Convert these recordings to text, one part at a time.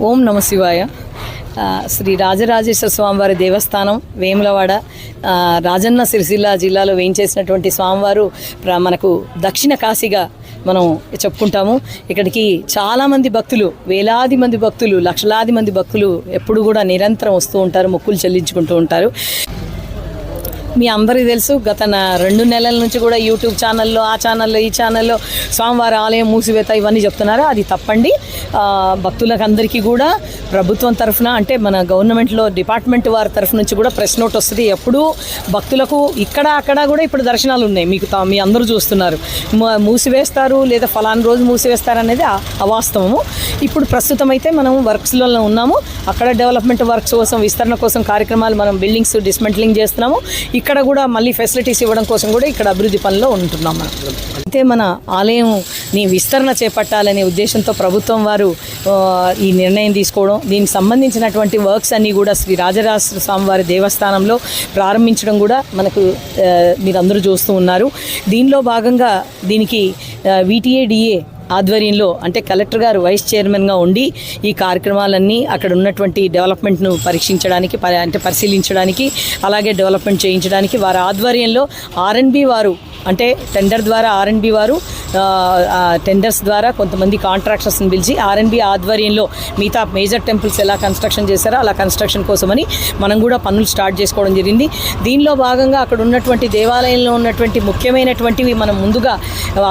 ఓం నమ శివాయ. శ్రీ రాజరాజేశ్వర స్వామివారి దేవస్థానం వేములవాడ. రాజన్న సిరిసిల్ల జిల్లాలో వేయించేసినటువంటి స్వామివారు మనకు దక్షిణ కాశీగా మనం చెప్పుకుంటాము. ఇక్కడికి చాలామంది భక్తులు వేలాది మంది భక్తులు లక్షలాది మంది భక్తులు ఎప్పుడు కూడా నిరంతరం వస్తూ ఉంటారు మొక్కులు చెల్లించుకుంటూ ఉంటారు. మీ అందరికీ తెలుసు గత రెండు నెలల నుంచి కూడా యూట్యూబ్ ఛానల్లో ఆ ఛానల్లో ఈ ఛానల్లో స్వామివారి ఆలయం మూసివేత ఇవన్నీ చెప్తున్నారు. అది తప్పండి. భక్తులకు అందరికీ కూడా ప్రభుత్వం తరఫున అంటే మన గవర్నమెంట్లో డిపార్ట్మెంట్ వారి తరఫు నుంచి కూడా ప్రెస్ నోట్ వస్తుంది. ఎప్పుడూ భక్తులకు ఇక్కడ అక్కడ కూడా ఇప్పుడు దర్శనాలు ఉన్నాయి. మీకు తా- మీ అందరూ చూస్తున్నారు. మూసివేస్తారు లేదా ఫలానా రోజు మూసివేస్తారు అనేది అవాస్తవము ఇప్పుడు ప్రస్తుతం అయితే మనం వర్క్స్లో ఉన్నాము. అక్కడ డెవలప్మెంట్ వర్క్స్ కోసం విస్తరణ కోసం కార్యక్రమాలు మనం బిల్డింగ్స్ డిస్మెంట్లింగ్ చేస్తున్నాము. ఇక్కడ కూడా మళ్ళీ ఫెసిలిటీస్ ఇవ్వడం కోసం కూడా ఇక్కడ అభివృద్ధి పనిలో ఉంటున్నాం మనం. అయితే మన ఆలయం నీ విస్తరణ చేపట్టాలనే ఉద్దేశంతో ప్రభుత్వం వారు ఈ నిర్ణయం తీసుకోవడం దీనికి సంబంధించినటువంటి వర్క్స్ అన్నీ కూడా శ్రీ రాజరాజ స్వామివారి దేవస్థానంలో ప్రారంభించడం కూడా మనకు మీరు మీరందరూ చూస్తూ ఉన్నారు. దీనిలో భాగంగా దీనికి విటిఏడిఏ ఆధ్వర్యంలో అంటే కలెక్టర్ గారు వైస్ చైర్మన్గా ఉండి ఈ కార్యక్రమాలన్నీ అక్కడ ఉన్నటువంటి డెవలప్మెంట్ను పరీక్షించడానికి ప- అంటే పరిశీలించడానికి అలాగే డెవలప్మెంట్ చేయించడానికి వారి ఆధ్వర్యంలో ఆర్ఎన్బి వారు అంటే టెండర్ ద్వారా ఆర్ఎన్బి వారు టెండర్స్ ద్వారా కొంతమంది కాంట్రాక్టర్స్ని పిలిచి ఆర్ఎన్బి ఆధ్వర్యంలో మిగతా మేజర్ టెంపుల్స్ ఎలా కన్స్ట్రక్షన్ చేశారో అలా కన్స్ట్రక్షన్ కోసమని మనం కూడా పనులు స్టార్ట్ చేసుకోవడం జరిగింది. దీనిలో భాగంగా అక్కడ ఉన్నటువంటి దేవాలయంలో ఉన్నటువంటి ముఖ్యమైనటువంటివి మనం ముందుగా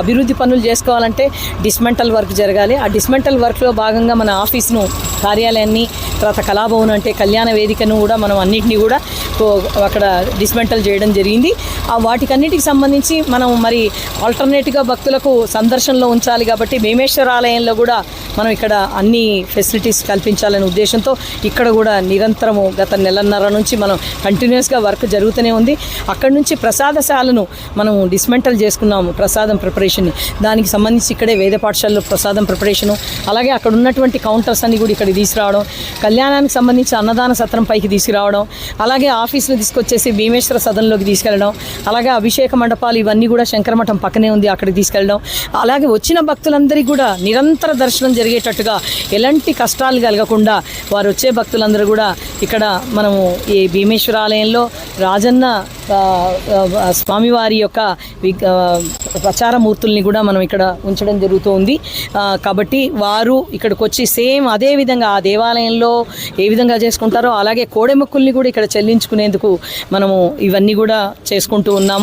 అభివృద్ధి పనులు చేసుకోవాలంటే డిస్మెంటల్ వర్క్ జరగాలి. ఆ డిస్మెంటల్ వర్క్లో భాగంగా మన ఆఫీస్ను కార్యాలయాన్ని తర్వాత కళాభవన్ అంటే కళ్యాణ వేదికను కూడా మనం అన్నింటినీ కూడా కో- అక్కడ డిస్మెంటల్ చేయడం జరిగింది. ఆ వాటికన్నిటికి సంబంధించి మనం మరి ఆల్టర్నేట్గా భక్తులకు సందర్శనలో ఉంచాలి కాబట్టి భీమేశ్వర ఆలయంలో కూడా మనం ఇక్కడ అన్ని ఫెసిలిటీస్ కల్పించాలనే ఉద్దేశంతో ఇక్కడ కూడా నిరంతరము గత నెలన్నర నుంచి మనం కంటిన్యూస్గా వర్క్ జరుగుతూనే ఉంది. అక్కడ నుంచి ప్రసాదశాలను మనం డిస్మెంటల్ చేసుకున్నాము ప్రసాదం ప్రిపరేషన్ని దానికి సంబంధించి ఇక్కడే వేద పాఠశాలలో ప్రసాదం ప్రిపరేషను అలాగే అక్కడ ఉన్నటువంటి కౌంటర్స్ అన్ని కూడా ఇక్కడ తీసుకురావడం. కళ్యాణానికి సంబంధించి అన్నదాన సత్రం పైకి తీసుకురావడం. అలాగే ఆఫ్ ఆఫీస్లో తీసుకొచ్చేసి భీమేశ్వర సదన్లోకి తీసుకెళ్ళడం అలాగే అభిషేక మండపాలు ఇవన్నీ కూడా శంకరమఠం పక్కనే ఉంది అక్కడికి తీసుకెళ్ళడం. అలాగే వచ్చిన భక్తులందరికీ కూడా నిరంతర దర్శనం జరిగేటట్టుగా ఎలాంటి కష్టాలు కలగకుండా వారు వచ్చే భక్తులందరూ కూడా ఇక్కడ మనము ఈ భీమేశ్వర ఆలయంలో రాజన్న స్వామివారి యొక్క ప్రచారమూర్తుల్ని కూడా మనం ఇక్కడ ఉంచడం జరుగుతుంది. కాబట్టి వారు ఇక్కడికి వచ్చి సేమ్ అదే విధంగా ఆ దేవాలయంలో ఏ విధంగా చేసుకుంటారో అలాగే కోడెముక్కుల్ని కూడా ఇక్కడ చెల్లించుకునేందుకు మనము ఇవన్నీ కూడా చేసుకుంటూ ఉన్నాము.